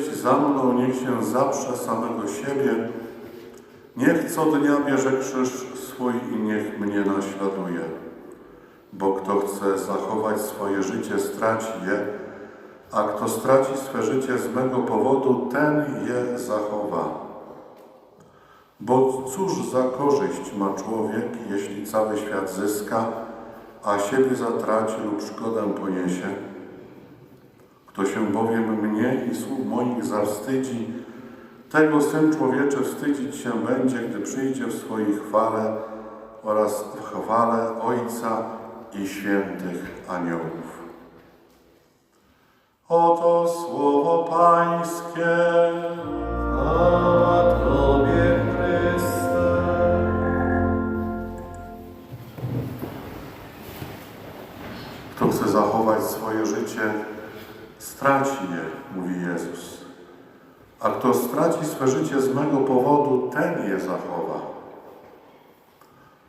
iść za mną, niech się zaprze samego siebie. Niech co dnia bierze krzyż swój i niech mnie naśladuje. Bo kto chce zachować swoje życie, straci je, a kto straci swe życie z mego powodu, ten je zachowa. Bo cóż za korzyść ma człowiek, jeśli cały świat zyska, a siebie zatraci lub szkodę poniesie? Kto się bowiem mnie i słów moich zawstydzi, tego Syn Człowieczy wstydzić się będzie, gdy przyjdzie w swojej chwale oraz w chwale Ojca i świętych aniołów. Oto słowo Pańskie. Chwała Tobie, Chryste. Kto chce zachować swoje życie, straci je, mówi Jezus. A kto straci swe życie z mego powodu, ten je zachowa.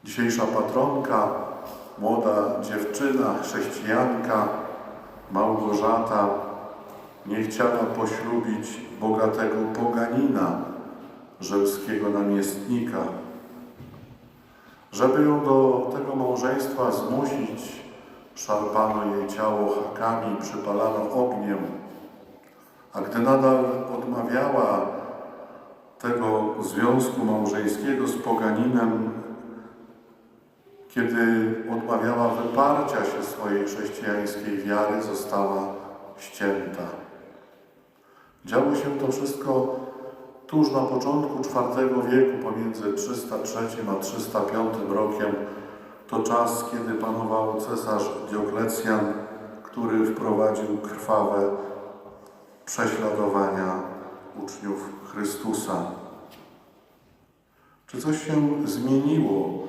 Dzisiejsza patronka, młoda dziewczyna, chrześcijanka, Małgorzata, nie chciała poślubić bogatego poganina, rzymskiego namiestnika. Żeby ją do tego małżeństwa zmusić, szarpano jej ciało hakami, przypalano ogniem. A gdy nadal odmawiała tego związku małżeńskiego z poganinem, kiedy odmawiała wyparcia się swojej chrześcijańskiej wiary, została ścięta. Działo się to wszystko tuż na początku IV wieku, pomiędzy 303 a 305 rokiem. To czas, kiedy panował cesarz Dioklecjan, który wprowadził krwawe prześladowania uczniów Chrystusa. Czy coś się zmieniło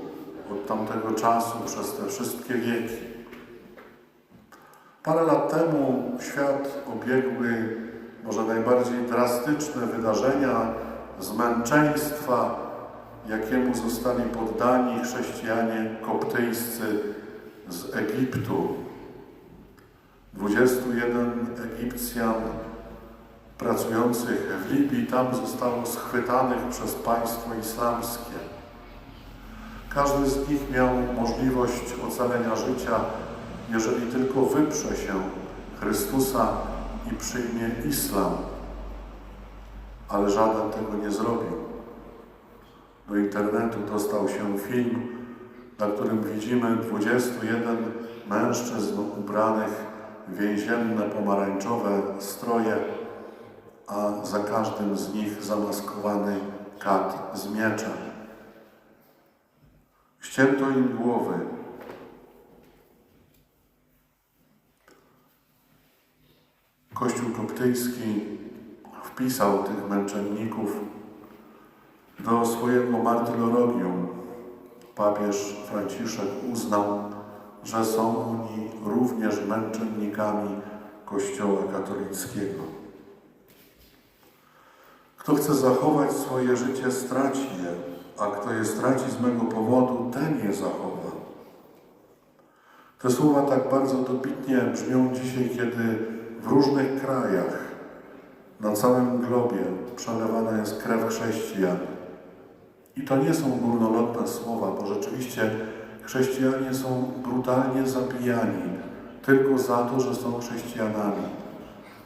od tamtego czasu przez te wszystkie wieki? Parę lat temu świat obiegły może najbardziej drastyczne wydarzenia zmęczeństwa, jakiemu zostali poddani chrześcijanie koptyjscy z Egiptu. 21 Egipcjan pracujących w Libii tam zostało schwytanych przez państwo islamskie. Każdy z nich miał możliwość ocalenia życia, jeżeli tylko wyprze się Chrystusa i przyjmie islam. Ale żaden tego nie zrobił. Do internetu dostał się film, na którym widzimy 21 mężczyzn ubranych w więzienne pomarańczowe stroje, a za każdym z nich zamaskowany kat z mieczem. Ścięto im głowy. Kościół koptyjski wpisał tych męczenników do swojego martyrologium. Papież Franciszek uznał, że są oni również męczennikami Kościoła katolickiego. Kto chce zachować swoje życie, straci je, a kto je straci z mego powodu, ten je zachowa. Te słowa tak bardzo dobitnie brzmią dzisiaj, kiedy w różnych krajach na całym globie przelewana jest krew chrześcijan. I to nie są górnolotne słowa, bo rzeczywiście chrześcijanie są brutalnie zabijani tylko za to, że są chrześcijanami.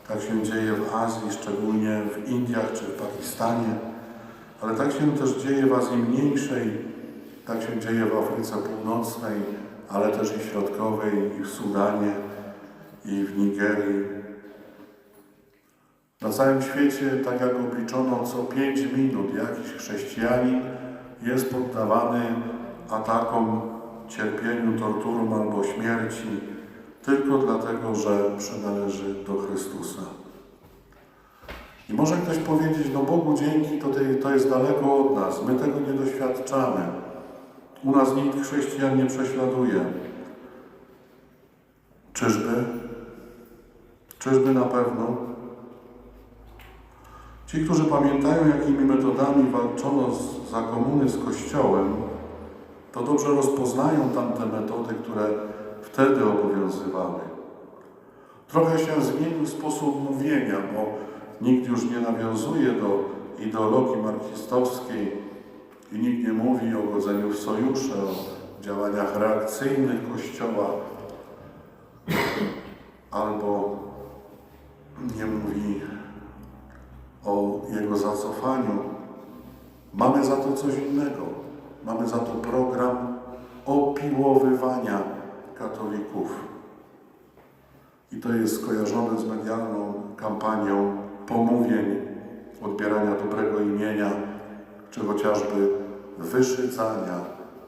Tak się dzieje w Azji, szczególnie w Indiach czy w Pakistanie, ale tak się też dzieje w Azji Mniejszej, tak się dzieje w Afryce Północnej, ale też i Środkowej, i w Sudanie, i w Nigerii. Na całym świecie, tak jak obliczono, co pięć minut jakiś chrześcijanin jest poddawany atakom, cierpieniu, torturom albo śmierci tylko dlatego, że przynależy do Chrystusa. I może ktoś powiedzieć, no Bogu dzięki, to, to jest daleko od nas, my tego nie doświadczamy. U nas nikt chrześcijan nie prześladuje. Czyżby? Czyżby na pewno? Ci, którzy pamiętają, jakimi metodami walczono z, za komuny z Kościołem, to dobrze rozpoznają tamte metody, które wtedy obowiązywały. Trochę się zmienił sposób mówienia, bo nikt już nie nawiązuje do ideologii marksistowskiej i nikt nie mówi o godzeniu w sojusze, o działaniach reakcyjnych Kościoła, albo nie mówi o jego zacofaniu. Mamy za to coś innego. Mamy za to program opiłowywania katolików. I to jest skojarzone z medialną kampanią pomówień, odbierania dobrego imienia, czy chociażby wyszydzania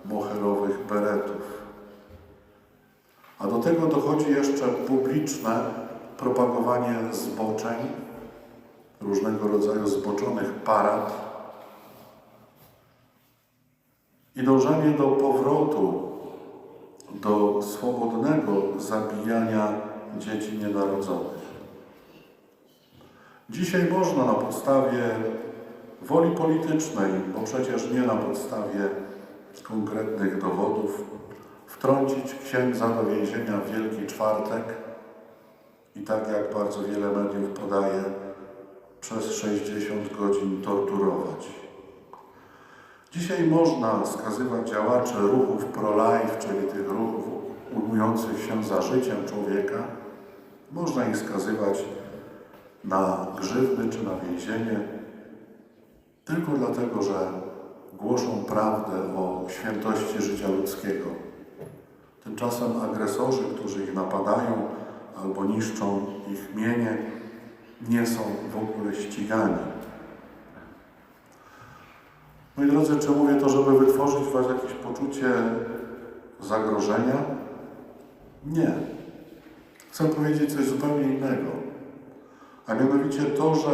moherowych beretów. A do tego dochodzi jeszcze publiczne propagowanie zboczeń, różnego rodzaju zboczonych parad i dążenie do powrotu do swobodnego zabijania dzieci nienarodzonych. Dzisiaj można na podstawie woli politycznej, bo przecież nie na podstawie konkretnych dowodów, wtrącić księdza do więzienia w Wielki Czwartek i tak jak bardzo wiele mediów podaje, przez 60 godzin torturować. Dzisiaj można skazywać działaczy ruchów pro-life, czyli tych ruchów ujmujących się za życiem człowieka. Można ich skazywać na grzywny czy na więzienie tylko dlatego, że głoszą prawdę o świętości życia ludzkiego. Tymczasem agresorzy, którzy ich napadają albo niszczą ich mienie, nie są w ogóle ścigani. Moi drodzy, czy mówię to, żeby wytworzyć w Was jakieś poczucie zagrożenia? Nie. Chcę powiedzieć coś zupełnie innego. A mianowicie to, że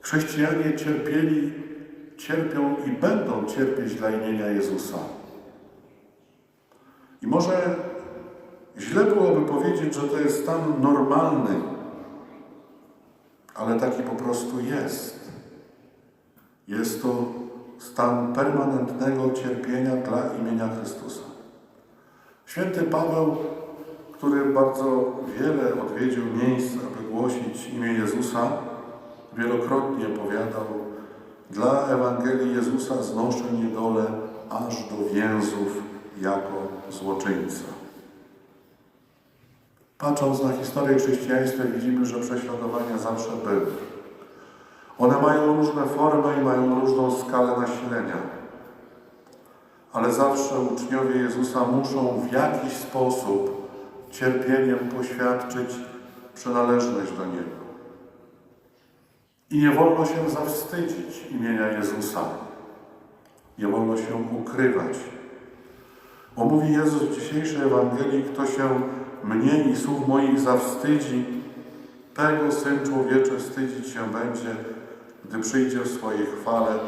chrześcijanie cierpieli, cierpią i będą cierpieć dla imienia Jezusa. I może źle byłoby powiedzieć, że to jest stan normalny, ale taki po prostu jest. Jest to stan permanentnego cierpienia dla imienia Chrystusa. Święty Paweł, który bardzo wiele odwiedził miejsc, aby głosić imię Jezusa, wielokrotnie powiadał, dla Ewangelii Jezusa znoszę niedolę aż do więzów jako złoczyńca. Patrząc na historię chrześcijaństwa widzimy, że prześladowania zawsze były. One mają różne formy i mają różną skalę nasilenia. Ale zawsze uczniowie Jezusa muszą w jakiś sposób cierpieniem poświadczyć przynależność do Niego. I nie wolno się zawstydzić imienia Jezusa. Nie wolno się ukrywać. Bo mówi Jezus w dzisiejszej Ewangelii, kto się mnie i słów moich zawstydzi, tego Syn Człowieczy wstydzić się będzie, gdy przyjdzie w swojej chwale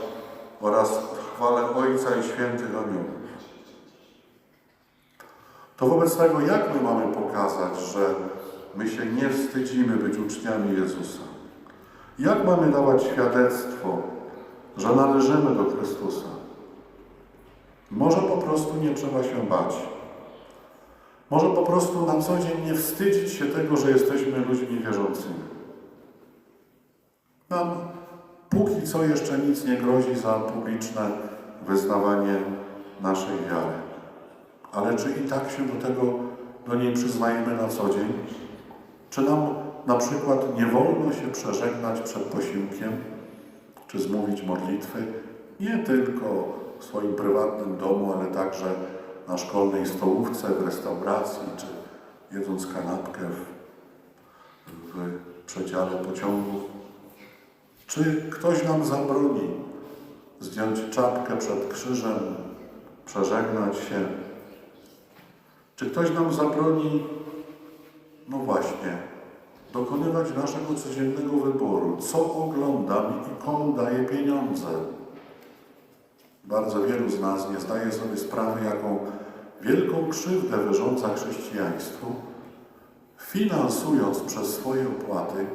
oraz w chwale Ojca i świętych aniołów. To wobec tego, jak my mamy pokazać, że my się nie wstydzimy być uczniami Jezusa? Jak mamy dawać świadectwo, że należymy do Chrystusa? Może po prostu nie trzeba się bać. Może po prostu na co dzień nie wstydzić się tego, że jesteśmy ludźmi wierzącymi. Nam póki co jeszcze nic nie grozi za publiczne wyznawanie naszej wiary. Ale czy i tak się do tego, do niej przyznajemy na co dzień? Czy nam na przykład nie wolno się przeżegnać przed posiłkiem, czy zmówić modlitwy, nie tylko w swoim prywatnym domu, ale także na szkolnej stołówce, w restauracji, czy jedząc kanapkę w, w przedziale pociągu. Czy ktoś nam zabroni zdjąć czapkę przed krzyżem, przeżegnać się? Czy ktoś nam zabroni, no właśnie, dokonywać naszego codziennego wyboru, co oglądam i komu daję pieniądze? Bardzo wielu z nas nie zdaje sobie sprawy, jaką wielką krzywdę wyrządza chrześcijaństwu, finansując przez swoje opłaty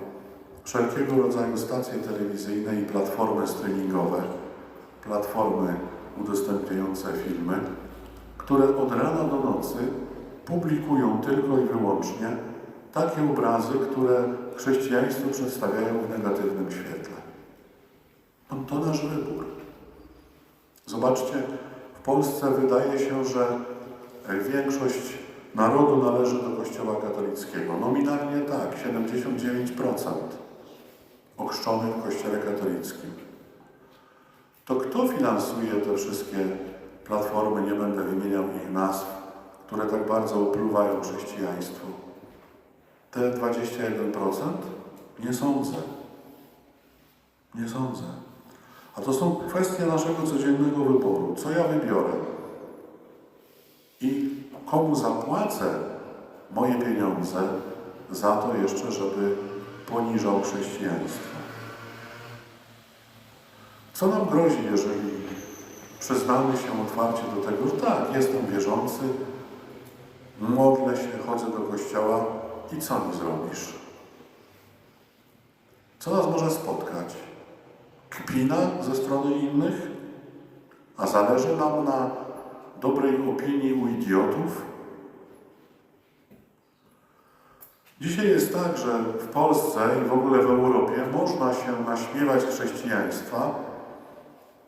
wszelkiego rodzaju stacje telewizyjne i platformy streamingowe, platformy udostępniające filmy, które od rana do nocy publikują tylko i wyłącznie takie obrazy, które chrześcijaństwo przedstawiają w negatywnym świetle. No to nasz wybór. Zobaczcie, w Polsce wydaje się, że większość narodu należy do Kościoła katolickiego. Nominalnie tak, 79% ochrzczonych w Kościele katolickim. To kto finansuje te wszystkie platformy, nie będę wymieniał ich nazw, które tak bardzo opluwają chrześcijaństwo? Te 21%? Nie sądzę. Nie sądzę. A to są kwestie naszego codziennego wyboru. Co ja wybiorę? I komu zapłacę moje pieniądze za to jeszcze, żeby poniżał chrześcijaństwo? Co nam grozi, jeżeli przyznamy się otwarcie do tego, że tak, jestem wierzący, modlę się, chodzę do kościoła i co mi zrobisz? Co nas może spotkać? Kpina ze strony innych? A zależy nam na dobrej opinii u idiotów? Dzisiaj jest tak, że w Polsce i w ogóle w Europie można się naśmiewać chrześcijaństwa,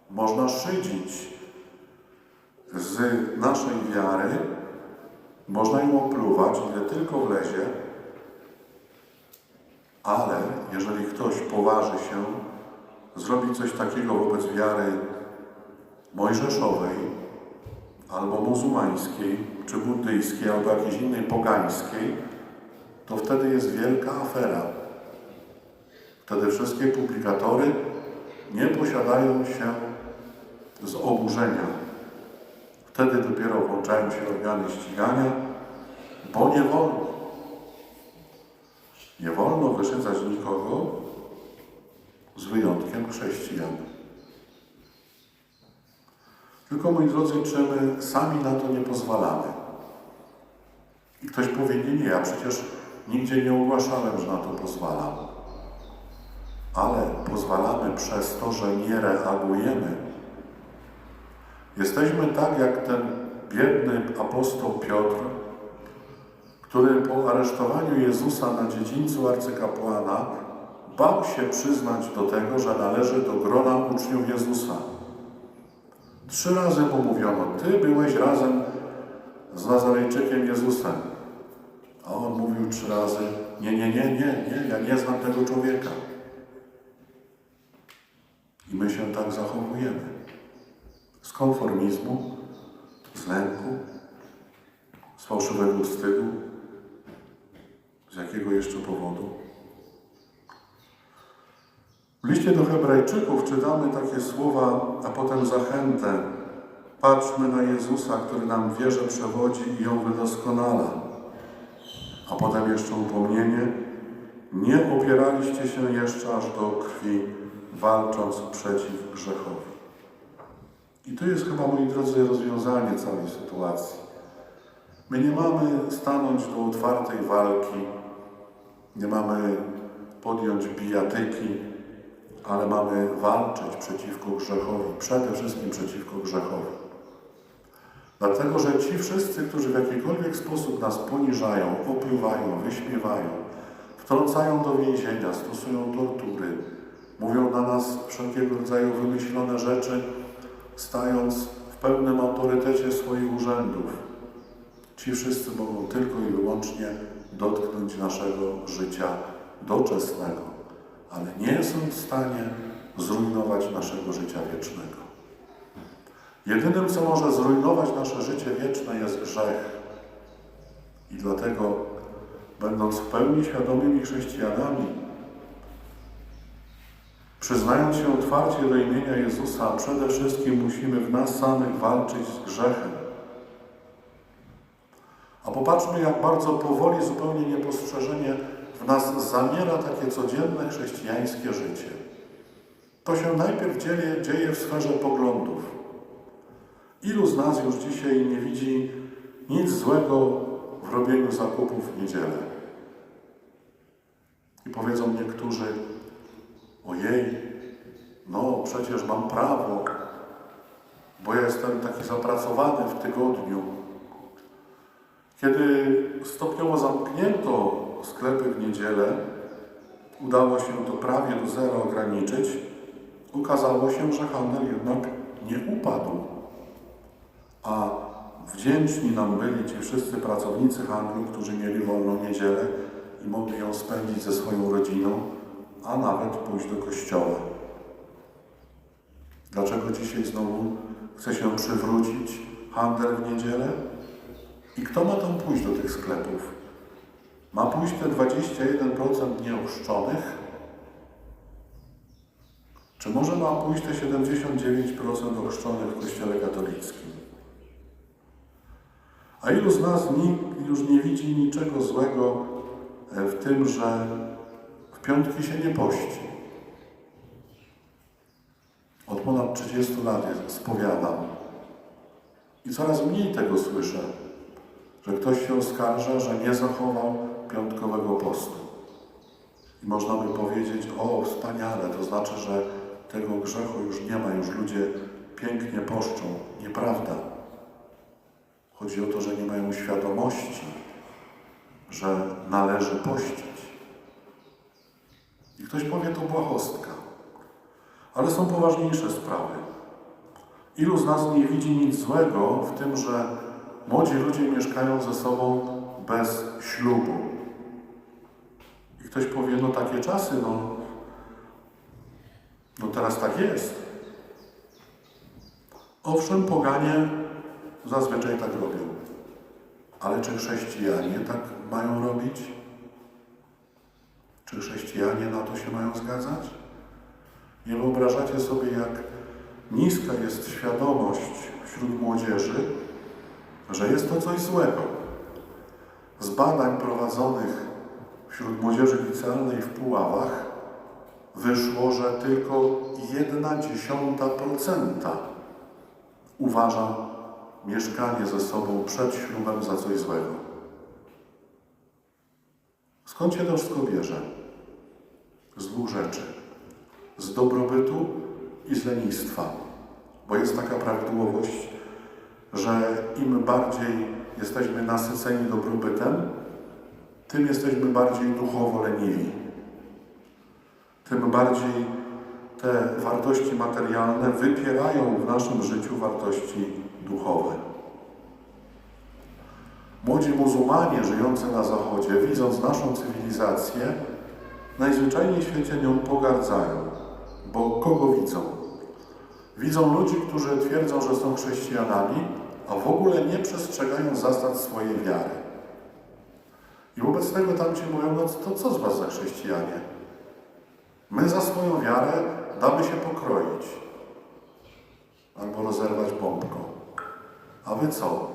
można szydzić z naszej wiary, można ją opluwać, ile tylko wlezie, ale jeżeli ktoś poważy się zrobić coś takiego wobec wiary mojżeszowej, albo muzułmańskiej, czy buddyjskiej, albo jakiejś innej pogańskiej, to wtedy jest wielka afera. Wtedy wszystkie publikatory nie posiadają się z oburzenia. Wtedy dopiero włączają się organy ścigania, bo nie wolno. Nie wolno wyszydzać nikogo z wyjątkiem chrześcijan. Tylko, moi drodzy, czy my sami na to nie pozwalamy? I ktoś powie, nie, nie, ja przecież nigdzie nie ogłaszałem, że na to pozwalam. Ale pozwalamy przez to, że nie reagujemy. Jesteśmy tak jak ten biedny apostoł Piotr, który po aresztowaniu Jezusa na dziedzińcu arcykapłana bał się przyznać do tego, że należy do grona uczniów Jezusa. Trzy razy mu mówiono, ty byłeś razem z Nazarejczykiem Jezusem. A on mówił trzy razy, nie, nie, nie, nie, nie, ja nie znam tego człowieka. I my się tak zachowujemy. Z konformizmu, z lęku, z fałszywego wstydu, z jakiego jeszcze powodu? W liście do Hebrajczyków czytamy takie słowa, a potem zachętę. Patrzmy na Jezusa, który nam wierze przewodzi i ją wydoskonala. A potem jeszcze upomnienie. Nie opieraliście się jeszcze aż do krwi, walcząc przeciw grzechowi. I to jest chyba, moi drodzy, rozwiązanie całej sytuacji. My nie mamy stanąć do otwartej walki, nie mamy podjąć bijatyki, ale mamy walczyć przeciwko grzechowi, przede wszystkim przeciwko grzechowi. Dlatego, że ci wszyscy, którzy w jakikolwiek sposób nas poniżają, opływają, wyśmiewają, wtrącają do więzienia, stosują tortury, mówią na nas wszelkiego rodzaju wymyślone rzeczy, stając w pełnym autorytecie swoich urzędów, ci wszyscy mogą tylko i wyłącznie dotknąć naszego życia doczesnego, ale nie są w stanie zrujnować naszego życia wiecznego. Jedynym, co może zrujnować nasze życie wieczne, jest grzech. I dlatego, będąc w pełni świadomymi chrześcijanami, przyznając się otwarcie do imienia Jezusa, przede wszystkim musimy w nas samych walczyć z grzechem. A popatrzmy, jak bardzo powoli, zupełnie niepostrzeżenie w nas zamiera takie codzienne chrześcijańskie życie. To się najpierw dzieje, dzieje w sferze poglądów. Ilu z nas już dzisiaj nie widzi nic złego w robieniu zakupów w niedzielę? I powiedzą niektórzy, ojej, no przecież mam prawo, bo jestem taki zapracowany w tygodniu. Kiedy stopniowo zamknięto sklepy w niedzielę, udało się to prawie do zera ograniczyć, okazało się, że handel jednak nie upadł. A wdzięczni nam byli ci wszyscy pracownicy handlu, którzy mieli wolną niedzielę i mogli ją spędzić ze swoją rodziną, a nawet pójść do kościoła. Dlaczego dzisiaj znowu chce się przywrócić handel w niedzielę? I kto ma tam pójść do tych sklepów? Ma pójść te 21% nieochrzczonych? Czy może ma pójść te 79% ochrzczonych w Kościele katolickim? A ilu z nas ni- już nie widzi niczego złego e, w tym, że w piątki się nie pości? Od ponad 30 lat spowiadam. I coraz mniej tego słyszę, że ktoś się oskarża, że nie zachował piątkowego postu. I można by powiedzieć, o wspaniale, to znaczy, że tego grzechu już nie ma, już ludzie pięknie poszczą. Nieprawda. Chodzi o to, że nie mają świadomości, że należy pościć. I ktoś powie, to błahostka. Ale są poważniejsze sprawy. Ilu z nas nie widzi nic złego w tym, że młodzi ludzie mieszkają ze sobą bez ślubu? Ktoś powie, no takie czasy, no, no teraz tak jest. Owszem, poganie zazwyczaj tak robią. Ale czy chrześcijanie tak mają robić? Czy chrześcijanie na to się mają zgadzać? Nie wyobrażacie sobie, jak niska jest świadomość wśród młodzieży, że jest to coś złego. Z badań prowadzonych wśród młodzieży licealnej w Puławach wyszło, że tylko 1,1% uważa mieszkanie ze sobą przed ślubem za coś złego. Skąd się to wszystko bierze? Z dwóch rzeczy. Z dobrobytu i z lenistwa. Bo jest taka prawidłowość, że im bardziej jesteśmy nasyceni dobrobytem, tym jesteśmy bardziej duchowo leniwi. Tym bardziej te wartości materialne wypierają w naszym życiu wartości duchowe. Młodzi muzułmanie żyjący na Zachodzie, widząc naszą cywilizację, najzwyczajniej w świecie nią pogardzają. Bo kogo widzą? Widzą ludzi, którzy twierdzą, że są chrześcijanami, a w ogóle nie przestrzegają zasad swojej wiary. I wobec tego tam mówią, no to co z was za chrześcijanie? My za swoją wiarę damy się pokroić albo rozerwać bombką. A wy co?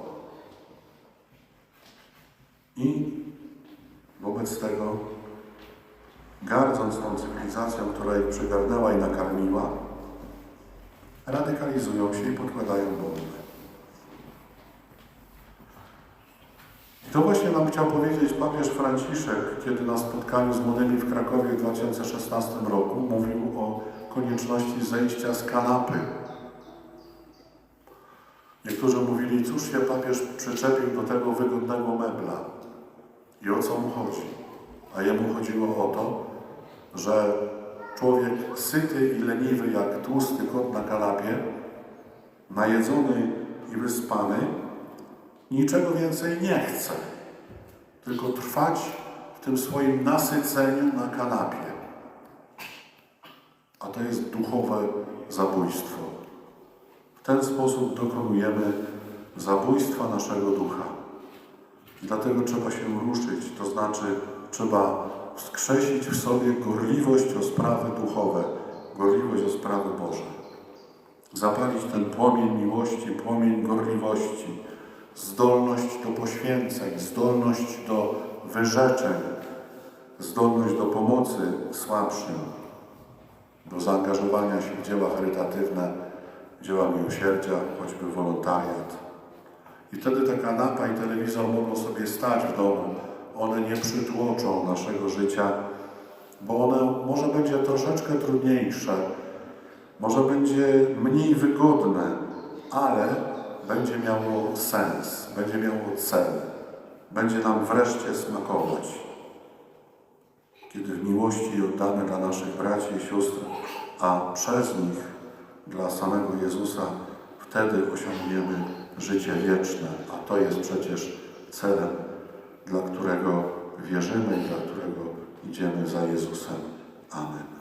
I wobec tego, gardząc tą cywilizacją, która ich przygarnęła i nakarmiła, radykalizują się i podkładają bomby. I to właśnie nam chciał powiedzieć papież Franciszek, kiedy na spotkaniu z młodymi w Krakowie w 2016 roku mówił o konieczności zejścia z kanapy. Niektórzy mówili, cóż się papież przyczepił do tego wygodnego mebla i o co mu chodzi. A jemu chodziło o to, że człowiek syty i leniwy jak tłusty kot na kanapie, najedzony i wyspany, niczego więcej nie chce, tylko trwać w tym swoim nasyceniu na kanapie. A to jest duchowe zabójstwo. W ten sposób dokonujemy zabójstwa naszego ducha. Dlatego trzeba się ruszyć, to znaczy trzeba wskrzesić w sobie gorliwość o sprawy duchowe, gorliwość o sprawy Boże. Zapalić ten płomień miłości, płomień gorliwości, zdolność do poświęceń, zdolność do wyrzeczeń, zdolność do pomocy słabszym, do zaangażowania się w dzieła charytatywne, dzieła miłosierdzia, choćby wolontariat. I wtedy ta kanapa i telewizor mogą sobie stać w domu. One nie przytłoczą naszego życia bo ono może będzie troszeczkę trudniejsze, może będzie mniej wygodne, ale będzie miało sens, będzie miało cel, będzie nam wreszcie smakować. Kiedy w miłości oddamy dla naszych braci i sióstr, a przez nich dla samego Jezusa, wtedy osiągniemy życie wieczne, a to jest przecież celem, dla którego wierzymy i dla którego idziemy za Jezusem. Amen.